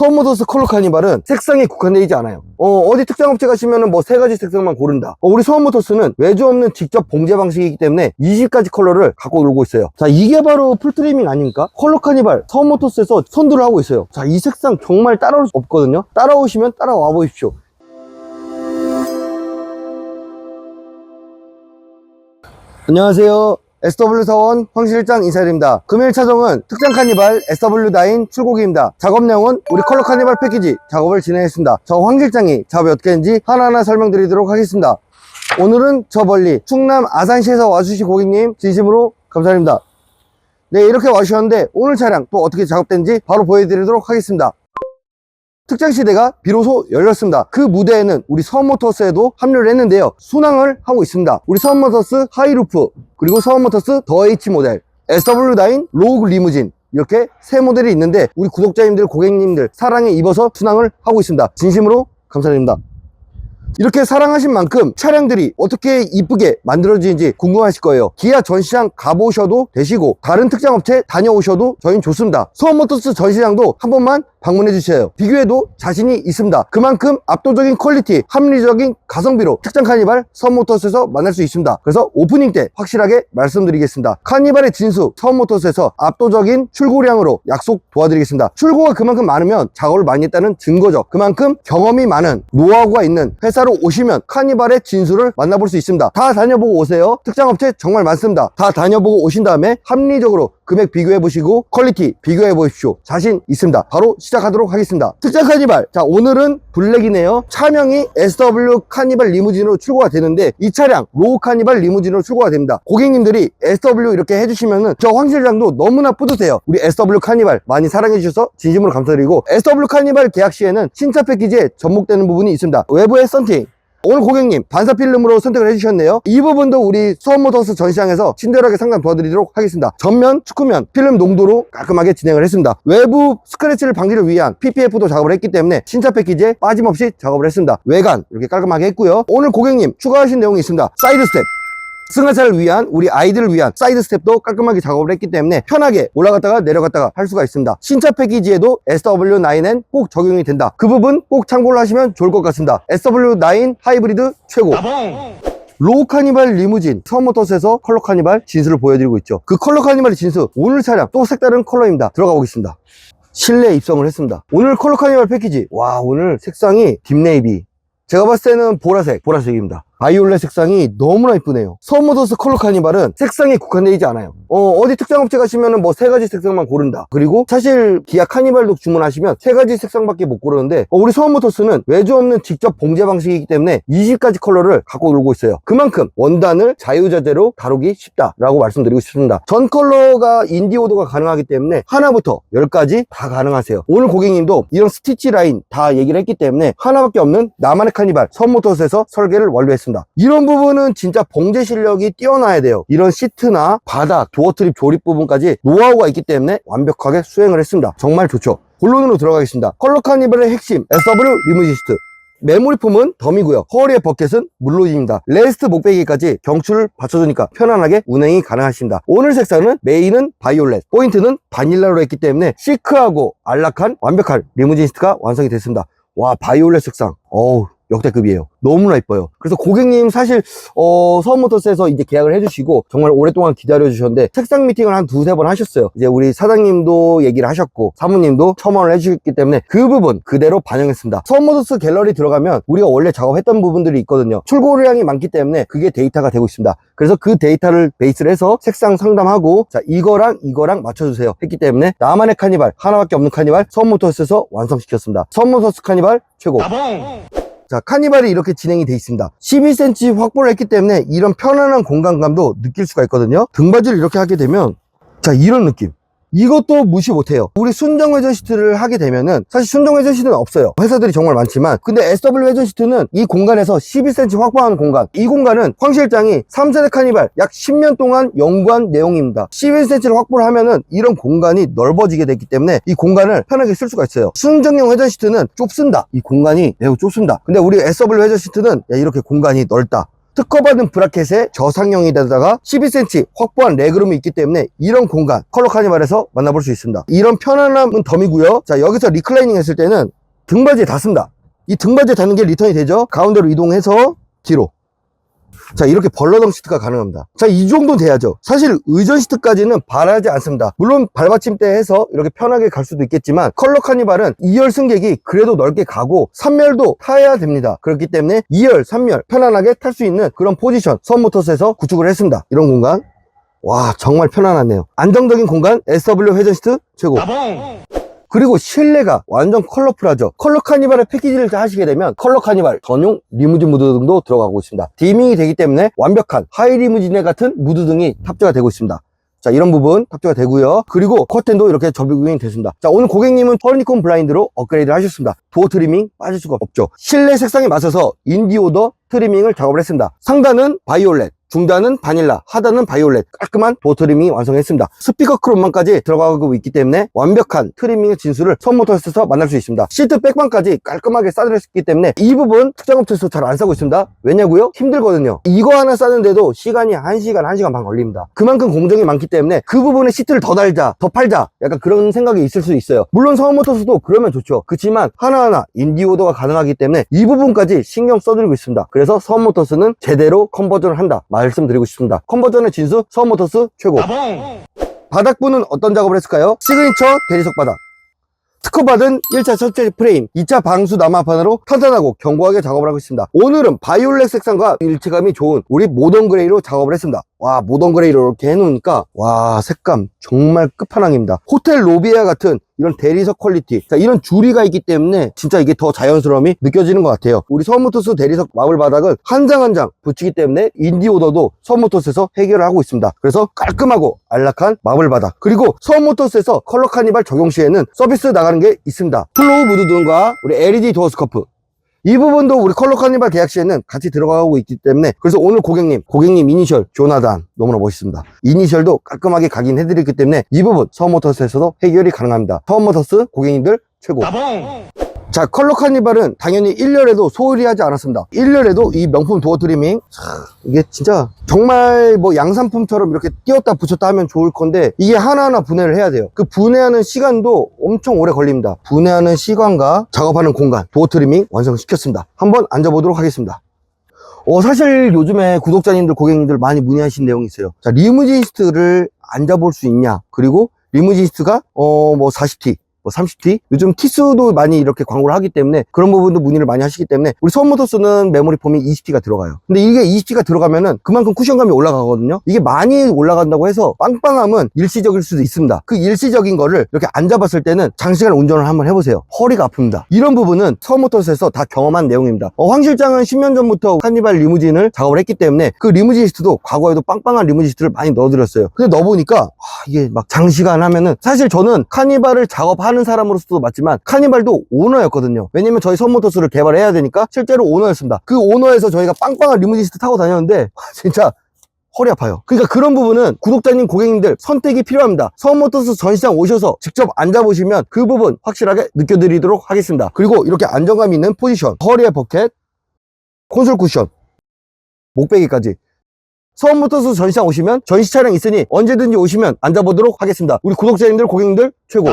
서모더스 컬러 카니발은 색상에 국한되어 있지 않아요. 어, 어디 특정 업체 가시면은 뭐세 가지 색상만 고른다. 어, 우리 서모터스는 외주 없는 직접 봉제 방식이기 때문에 20가지 컬러를 갖고 놀고 있어요. 자, 이게 바로 풀트리밍 아닙니까? 컬러 카니발 서모터스에서 선두를 하고 있어요. 자, 이 색상 정말 따라올 수 없거든요. 따라오시면 따라와 보십시오. 안녕하세요. SW 사원 황 실장 인사드립니다. 금일 차종은 특장 카니발 SW9 출고기입니다. 작업량은 우리 컬러 카니발 패키지 작업을 진행했습니다. 저 황 실장이 작업이 어떻게 했는지 하나하나 설명드리도록 하겠습니다. 오늘은 저 멀리 충남 아산시에서 와주신 고객님 진심으로 감사드립니다. 네 이렇게 와주셨는데 오늘 차량 또 어떻게 작업된지 바로 보여드리도록 하겠습니다. 특장 시대가 비로소 열렸습니다. 그 무대에는 우리 서모터스에도 합류를 했는데요. 순항을 하고 있습니다. 우리 서모터스 하이루프, 그리고 서모터스 더 H 모델, SW9 로그 리무진, 이렇게 세 모델이 있는데 우리 구독자님들, 고객님들 사랑에 입어서 순항을 하고 있습니다. 진심으로 감사드립니다. 이렇게 사랑하신 만큼 차량들이 어떻게 이쁘게 만들어지는지 궁금하실 거예요. 기아 전시장 가보셔도 되시고 다른 특장 업체 다녀오셔도 저희는 좋습니다. 소모터스 전시장도 한 번만 방문해 주세요. 비교해도 자신이 있습니다. 그만큼 압도적인 퀄리티, 합리적인 가성비로 특장 카니발 서모터스에서 만날 수 있습니다. 그래서 오프닝 때 확실하게 말씀드리겠습니다. 카니발의 진수 서모터스에서 압도적인 출고량으로 약속 도와드리겠습니다. 출고가 그만큼 많으면 작업을 많이 했다는 증거죠. 그만큼 경험이 많은 노하우가 있는 회사로 오시면 카니발의 진수를 만나볼 수 있습니다. 다 다녀보고 오세요. 특장 업체 정말 많습니다. 다 다녀보고 오신 다음에 합리적으로 금액 비교해 보시고 퀄리티 비교해 보십시오. 자신 있습니다. 바로 시작하도록 하겠습니다. 특장 카니발. 자, 오늘은 블랙이네요. 차명이 SW 카니발 리무진으로 출고가 되는데 이 차량 로우 카니발 리무진으로 출고가 됩니다. 고객님들이 SW 이렇게 해주시면은 저 황실장도 너무나 뿌듯해요. 우리 SW 카니발 많이 사랑해 주셔서 진심으로 감사드리고 SW 카니발 계약 시에는 신차 패키지에 접목되는 부분이 있습니다. 외부의 썬팅, 오늘 고객님 반사 필름으로 선택을 해주셨네요. 이 부분도 우리 수원모터스 전시장에서 친절하게 상담 도와드리도록 하겠습니다. 전면, 측후면 필름 농도로 깔끔하게 진행을 했습니다. 외부 스크래치를 방지를 위한 PPF도 작업을 했기 때문에 신차 패키지에 빠짐없이 작업을 했습니다. 외관 이렇게 깔끔하게 했고요. 오늘 고객님 추가하신 내용이 있습니다. 사이드 스텝 승하차를 위한 우리 아이들을 위한 사이드 스텝도 깔끔하게 작업을 했기 때문에 편하게 올라갔다가 내려갔다가 할 수가 있습니다. 신차 패키지에도 SW9엔 꼭 적용이 된다. 그 부분 꼭 참고를 하시면 좋을 것 같습니다. SW9 하이브리드 최고. 로우 카니발 리무진 서모터스에서 컬러 카니발 진수를 보여드리고 있죠. 그 컬러 카니발의 진수 오늘 차량 또 색다른 컬러입니다. 들어가 보겠습니다. 실내 입성을 했습니다. 오늘 컬러 카니발 패키지. 와 오늘 색상이 딥네이비. 제가 봤을 때는 보라색 보라색입니다 바이올렛 색상이 너무나 이쁘네요. 서모더스 컬러 카니발은 색상에 국한되어 있지 않아요. 어, 어디 특정 업체 가시면은 뭐세 가지 색상만 고른다. 그리고 사실 기아 카니발도 주문하시면 세 가지 색상밖에 못 고르는데 어, 우리 서모터스는 외주 없는 직접 봉제 방식이기 때문에 20가지 컬러를 갖고 놀고 있어요. 그만큼 원단을 자유자재로 다루기 쉽다라고 말씀드리고 싶습니다. 전 컬러가 인디오도가 가능하기 때문에 하나부터 10가지 다 가능하세요. 오늘 고객님도 이런 스티치 라인 다 얘기를 했기 때문에 하나밖에 없는 나만의 카니발 서모터스에서 설계를 완료했습니다 이런 부분은 진짜 봉제 실력이 뛰어나야 돼요. 이런 시트나 바닥, 도어 트립 조립 부분까지 노하우가 있기 때문에 완벽하게 수행을 했습니다. 정말 좋죠. 본론으로 들어가겠습니다. 컬러 카니발의 핵심 SW 리무진 시트. 메모리폼은 덤이고요. 허리의 버켓은 물로입니다. 레스트 목베개까지 경추를 받쳐주니까 편안하게 운행이 가능하십니다. 오늘 색상은 메인은 바이올렛 포인트는 바닐라로 했기 때문에 시크하고 안락한 완벽한 리무진 시트가 완성이 됐습니다. 와 바이올렛 색상. 어우 역대급이에요. 너무나 이뻐요. 그래서 고객님 사실 어 서머터스에서 이제 계약을 해주시고 정말 오랫동안 기다려 주셨는데 책상 미팅을 한 두세 번 하셨어요. 이제 우리 사장님도 얘기를 하셨고 사모님도 첨언을 해주셨기 때문에 그 부분 그대로 반영했습니다. 서머터스 갤러리 들어가면 우리가 원래 작업했던 부분들이 있거든요. 출고량이 많기 때문에 그게 데이터가 되고 있습니다. 그래서 그 데이터를 베이스로 해서 색상 상담하고 자 이거랑 이거랑 맞춰주세요 했기 때문에 나만의 카니발 하나밖에 없는 카니발 서머터스에서 완성시켰습니다. 서머터스 카니발 최고 자, 카니발이 이렇게 진행이 돼 있습니다. 12cm 확보를 했기 때문에 이런 편안한 공간감도 느낄 수가 있거든요. 등받이를 이렇게 하게 되면 자, 이런 느낌. 이것도 무시 못해요. 우리 순정 회전 시트를 하게 되면은 사실 순정 회전 시트는 없어요. 회사들이 정말 많지만 근데 SW 회전 시트는 이 공간에서 12cm 확보하는 공간. 이 공간은 황 실장이 3세대 카니발 약 10년 동안 연구한 내용입니다. 11cm를 확보를 하면은 이런 공간이 넓어지게 됐기 때문에 이 공간을 편하게 쓸 수가 있어요. 순정형 회전 시트는 좁습니다. 이 공간이 매우 좁습니다. 근데 우리 SW 회전 시트는 야, 이렇게 공간이 넓다. 특허받은 브라켓에 저상형이되다가 12cm 확보한 레그룸이 있기 때문에 이런 공간 컬러 카니발에서 만나볼 수 있습니다. 이런 편안함은 덤이고요. 자 여기서 리클라이닝 했을 때는 등받이에 닿습니다. 이 등받이에 닿는 게 리턴이 되죠. 가운데로 이동해서 뒤로 자 이렇게 벌러덩 시트가 가능합니다. 자 이 정도 돼야죠. 사실 의전 시트까지는 바라지 않습니다. 물론 발받침대 해서 이렇게 편하게 갈 수도 있겠지만 컬러 카니발은 2열 승객이 그래도 넓게 가고 3열도 타야 됩니다. 그렇기 때문에 2열 3열 편안하게 탈 수 있는 그런 포지션 선모터스에서 구축을 했습니다. 이런 공간. 와 정말 편안하네요. 안정적인 공간 SW 회전 시트 최고 그리고 실내가 완전 컬러풀하죠. 컬러 카니발의 패키지를 다 하시게 되면 컬러 카니발 전용 리무진 무드 등도 들어가고 있습니다. 디밍이 되기 때문에 완벽한 하이 리무진에 같은 무드 등이 탑재가 되고 있습니다. 자 이런 부분 탑재가 되고요 그리고 커튼도 이렇게 접용이 됐습니다 자 오늘 고객님은 허니콤 블라인드로 업그레이드를 하셨습니다 도어 트리밍 빠질 수가 없죠 실내 색상에 맞춰서 인디오더 트리밍을 작업을 했습니다 상단은 바이올렛 중단은 바닐라, 하단은 바이올렛 깔끔한 도어 트리밍이 완성했습니다. 스피커 크롬만까지 들어가고 있기 때문에 완벽한 트리밍의 진수를 선모터스에서 만날 수 있습니다. 시트 백반까지 깔끔하게 싸들었기 때문에 이 부분 특장업체에서 잘 안 싸고 있습니다. 왜냐고요? 힘들거든요. 이거 하나 싸는데도 시간이 1시간, 1시간 반 걸립니다. 그만큼 공정이 많기 때문에 그 부분에 시트를 더 달자, 더 팔자 약간 그런 생각이 있을 수 있어요. 물론 서모터스도 그러면 좋죠. 그렇지만 하나하나 인디오더가 가능하기 때문에 이 부분까지 신경 써드리고 있습니다. 그래서 서모터스는 제대로 컨버전을 한다. 말씀드리고 싶습니다. 컨버전의 진수 서모터스 최고. 바닥부는 어떤 작업을 했을까요? 시그니처 대리석 바닥. 특허받은 1차 첫째 프레임, 2차 방수 남합판으로 탄탄하고 견고하게 작업을 하고 있습니다. 오늘은 바이올렛 색상과 일체감이 좋은 우리 모던 그레이로 작업을 했습니다. 와, 모던 그레이로 이렇게 해놓으니까, 와, 색감 정말 끝판왕입니다. 호텔 로비아 같은 이런 대리석 퀄리티. 자, 이런 줄이가 있기 때문에 진짜 이게 더 자연스러움이 느껴지는 것 같아요. 우리 서모토스 대리석 마블 바닥은 한장 한 장 붙이기 때문에 인디오더도 서모토스에서 해결을 하고 있습니다. 그래서 깔끔하고 안락한 마블 바닥. 그리고 서모토스에서 컬러 카니발 적용 시에는 서비스 나가는 게 있습니다. 플로우 무드 등과 우리 LED 도어 스커프. 이 부분도 우리 컬러 카니발 계약 시에는 같이 들어가고 있기 때문에 그래서 오늘 고객님, 고객님 이니셜 조나단 너무나 멋있습니다. 이니셜도 깔끔하게 각인해 드렸기 때문에 이 부분 서모터스에서도 해결이 가능합니다. 서모터스 고객님들 최고. 자, 컬러 카니발은 당연히 1열에도 소홀히 하지 않았습니다. 1열에도 이 명품 도어 트리밍, 참, 이게 진짜 정말 뭐 양산품처럼 이렇게 띄웠다 붙였다 하면 좋을 건데 이게 하나하나 분해를 해야 돼요. 그 분해하는 시간도 엄청 오래 걸립니다. 분해하는 시간과 작업하는 공간, 도어 트리밍 완성시켰습니다. 한번 앉아보도록 하겠습니다. 어, 사실 요즘에 구독자님들, 고객님들 많이 문의하신 내용이 있어요. 자, 리무진스트를 앉아볼 수 있냐? 그리고 리무진스트가, 어, 뭐 40T, 뭐 30T? 요즘 티스도 많이 이렇게 광고를 하기 때문에 그런 부분도 문의를 많이 하시기 때문에 우리 서모터스는 메모리 폼이 20T가 들어가요. 근데 이게 20T가 들어가면은 그만큼 쿠션감이 올라가거든요. 이게 많이 올라간다고 해서 빵빵함은 일시적일 수도 있습니다. 그 일시적인 거를 이렇게 앉아봤을 때는 장시간 운전을 한번 해보세요. 허리가 아픕니다. 이런 부분은 서모터스에서 다 경험한 내용입니다. 어, 황 실장은 10년 전부터 카니발 리무진을 작업을 했기 때문에 그 리무진 시트도 과거에도 빵빵한 리무진 시트를 많이 넣어드렸어요. 근데 넣어보니까 아, 이게 막 장시간 하면은 사실 저는 카니발을 작업하 는 사람으로서도 맞지만 카니발도 오너였거든요. 왜냐면 저희 선모터스를 개발해야 되니까 실제로 오너였습니다. 그 오너에서 저희가 빵빵한 리무진 시트 타고 다녔는데 와, 진짜 허리 아파요. 그러니까 그런 부분은 구독자님, 고객님들 선택이 필요합니다. 서모터스 전시장 오셔서 직접 앉아보시면 그 부분 확실하게 느껴드리도록 하겠습니다. 그리고 이렇게 안정감 있는 포지션, 허리에 버켓, 콘솔 쿠션, 목베개까지. 서모터스 전시장 오시면 전시 차량 있으니 언제든지 오시면 앉아보도록 하겠습니다. 우리 구독자님들, 고객님들 최고.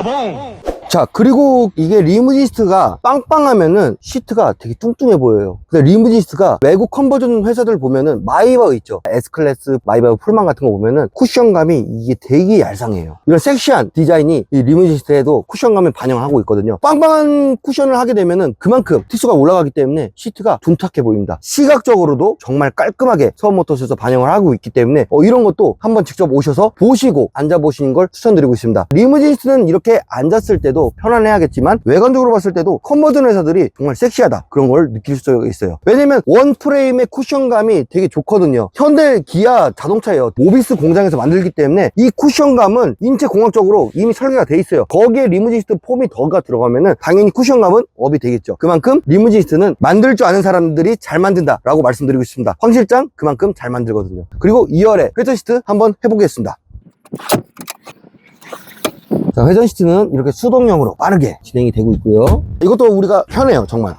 자 그리고 이게 리무진시트가 빵빵하면은 시트가 되게 뚱뚱해 보여요. 근데 리무진시트가 외국 컨버전 회사들 보면은 마이바흐 있죠. S클래스 마이바흐 풀만 같은 거 보면은 쿠션감이 이게 되게 얄쌍해요. 이런 섹시한 디자인이 이 리무진시트에도 쿠션감을 반영하고 있거든요. 빵빵한 쿠션을 하게 되면은 그만큼 티수가 올라가기 때문에 시트가 둔탁해 보입니다. 시각적으로도 정말 깔끔하게 서모터스에서 반영을 하고 있기 때문에 어, 이런 것도 한번 직접 오셔서 보시고 앉아보시는 걸 추천드리고 있습니다. 리무진시트는 이렇게 앉았을 때도 편안해야겠지만 외관적으로 봤을 때도 컨버전 회사들이 정말 섹시하다 그런 걸 느낄 수 있어요. 왜냐면 원 프레임의 쿠션감이 되게 좋거든요. 현대 기아 자동차예요. 모비스 공장에서 만들기 때문에 이 쿠션감은 인체 공학적으로 이미 설계가 돼 있어요. 거기에 리무진 시트 폼이 더가 들어가면 은 당연히 쿠션감은 업이 되겠죠. 그만큼 리무진 시트는 만들 줄 아는 사람들이 잘 만든다 라고 말씀드리고 싶습니다. 황 실장 그만큼 잘 만들거든요. 그리고 2열에 회전 시트 한번 해보겠습니다 자, 회전 시트는 이렇게 수동형으로 빠르게 진행이 되고 있고요. 이것도 우리가 편해요, 정말.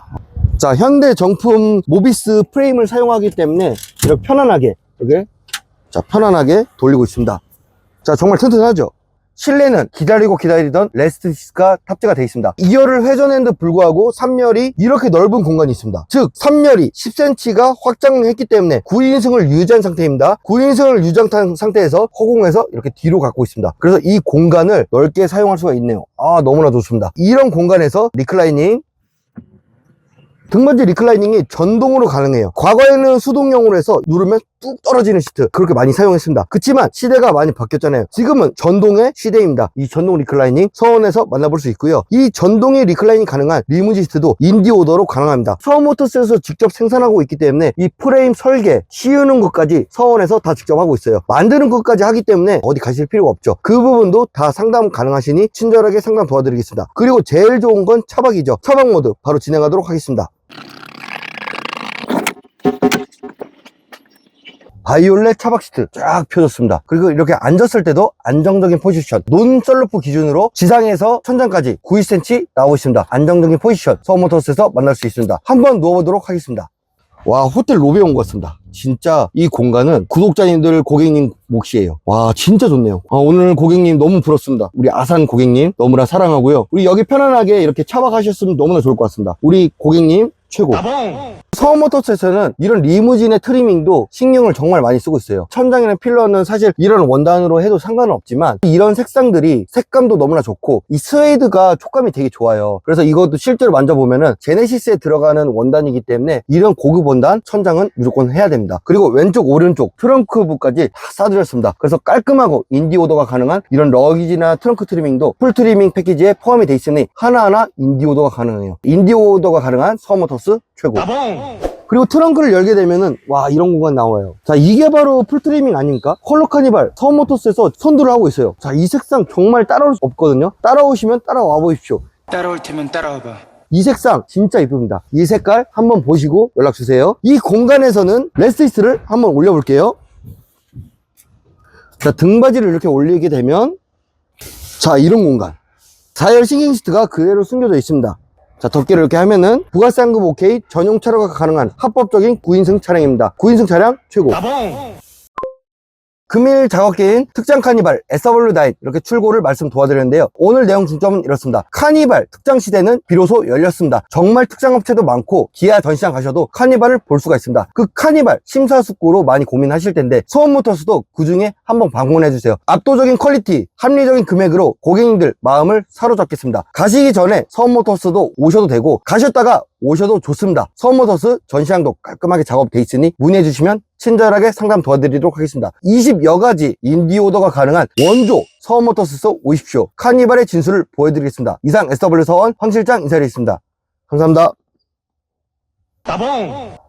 자, 현대 정품 모비스 프레임을 사용하기 때문에 이렇게 편안하게 이렇게 자 편안하게 돌리고 있습니다 자 정말 튼튼하죠 실내는 기다리고 기다리던 레스트 디스크가 탑재가 되어 있습니다. 2열을 회전했는데 불구하고 3열이 이렇게 넓은 공간이 있습니다. 즉 3열이 10cm가 확장했기 때문에 9인승을 유지한 상태입니다. 9인승을 유지한 상태에서 허공에서 이렇게 뒤로 갖고 있습니다. 그래서 이 공간을 넓게 사용할 수가 있네요. 아 너무나 좋습니다. 이런 공간에서 리클라이닝. 등받이 리클라이닝이 전동으로 가능해요. 과거에는 수동형으로 해서 누르면 뚝 떨어지는 시트 그렇게 많이 사용했습니다. 그렇지만 시대가 많이 바뀌었잖아요. 지금은 전동의 시대입니다. 이 전동 리클라이닝 서원에서 만나볼 수 있고요. 이 전동의 리클라이닝 가능한 리무진 시트도 인디 오더로 가능합니다. 서원모터스에서 직접 생산하고 있기 때문에 이 프레임 설계, 씌우는 것까지 서원에서 다 직접 하고 있어요. 만드는 것까지 하기 때문에 어디 가실 필요가 없죠. 그 부분도 다 상담 가능하시니 친절하게 상담 도와드리겠습니다. 그리고 제일 좋은 건 차박이죠. 차박 모드 바로 진행하도록 하겠습니다. 바이올렛 차박 시트 쫙 펴졌습니다. 그리고 이렇게 앉았을 때도 안정적인 포지션. 논 썰루프 기준으로 지상에서 천장까지 91cm 나오고 있습니다. 안정적인 포지션. 서모터스에서 만날 수 있습니다. 한번 누워보도록 하겠습니다. 와 호텔 로비에 온 것 같습니다. 진짜 이 공간은 구독자님들 고객님 몫이에요. 와 진짜 좋네요. 아, 오늘 고객님 너무 부럽습니다. 우리 아산 고객님 너무나 사랑하고요. 우리 여기 편안하게 이렇게 차박하셨으면 너무나 좋을 것 같습니다. 우리 고객님 최고. 서머모터스에서는 이런 리무진의 트리밍도 신경을 정말 많이 쓰고 있어요. 천장이나 필러는 사실 이런 원단으로 해도 상관은 없지만 이런 색상들이 색감도 너무나 좋고 이 스웨이드가 촉감이 되게 좋아요. 그래서 이것도 실제로 만져보면 은 제네시스에 들어가는 원단이기 때문에 이런 고급 원단 천장은 무조건 해야 됩니다. 그리고 왼쪽 오른쪽 트렁크 부까지 다 싸드렸습니다. 그래서 깔끔하고 인디 오더가 가능한 이런 러기지나 트렁크 트리밍도 풀 트리밍 패키지에 포함이 돼 있으니 하나하나 인디 오더가 가능해요. 인디 오더가 가능한 서머모터스 최고. 그리고 트렁크를 열게 되면은 와 이런 공간 나와요. 자 이게 바로 풀트리밍 아닙니까? 컬러 카니발 서모토스에서 선두를 하고 있어요. 자 이 색상 정말 따라올 수 없거든요. 따라오시면 따라와 보십시오. 따라올 테면 따라와봐. 이 색상 진짜 이쁩니다. 이 색깔 한번 보시고 연락 주세요. 이 공간에서는 레스티스를 한번 올려 볼게요. 자 등받이를 이렇게 올리게 되면 자 이런 공간. 4열 싱잉 시트가 그대로 숨겨져 있습니다 자 덮개를 이렇게 하면은 부가상급 오케이 전용 차로가 가능한 합법적인 9인승 차량입니다. 9인승 차량 최고 금일 작업기인 특장 카니발 SW9 이렇게 출고를 말씀 도와드렸는데요. 오늘 내용 중점은 이렇습니다. 카니발 특장 시대는 비로소 열렸습니다. 정말 특장 업체도 많고 기아 전시장 가셔도 카니발을 볼 수가 있습니다. 그 카니발 심사숙고로 많이 고민하실 텐데 소원모터스도 그 중에 한번 방문해 주세요. 압도적인 퀄리티, 합리적인 금액으로 고객님들 마음을 사로잡겠습니다. 가시기 전에 소원모터스도 오셔도 되고 가셨다가 오셔도 좋습니다. 서머더스 전시장도 깔끔하게 작업돼 있으니 문의해 주시면 친절하게 상담 도와드리도록 하겠습니다. 20여 가지 인디 오더가 가능한 원조 서머터스에서 오십시오. 카니발의 진수를 보여드리겠습니다. 이상 SW 서원 황 실장 인사드리겠습니다. 감사합니다. 따봉!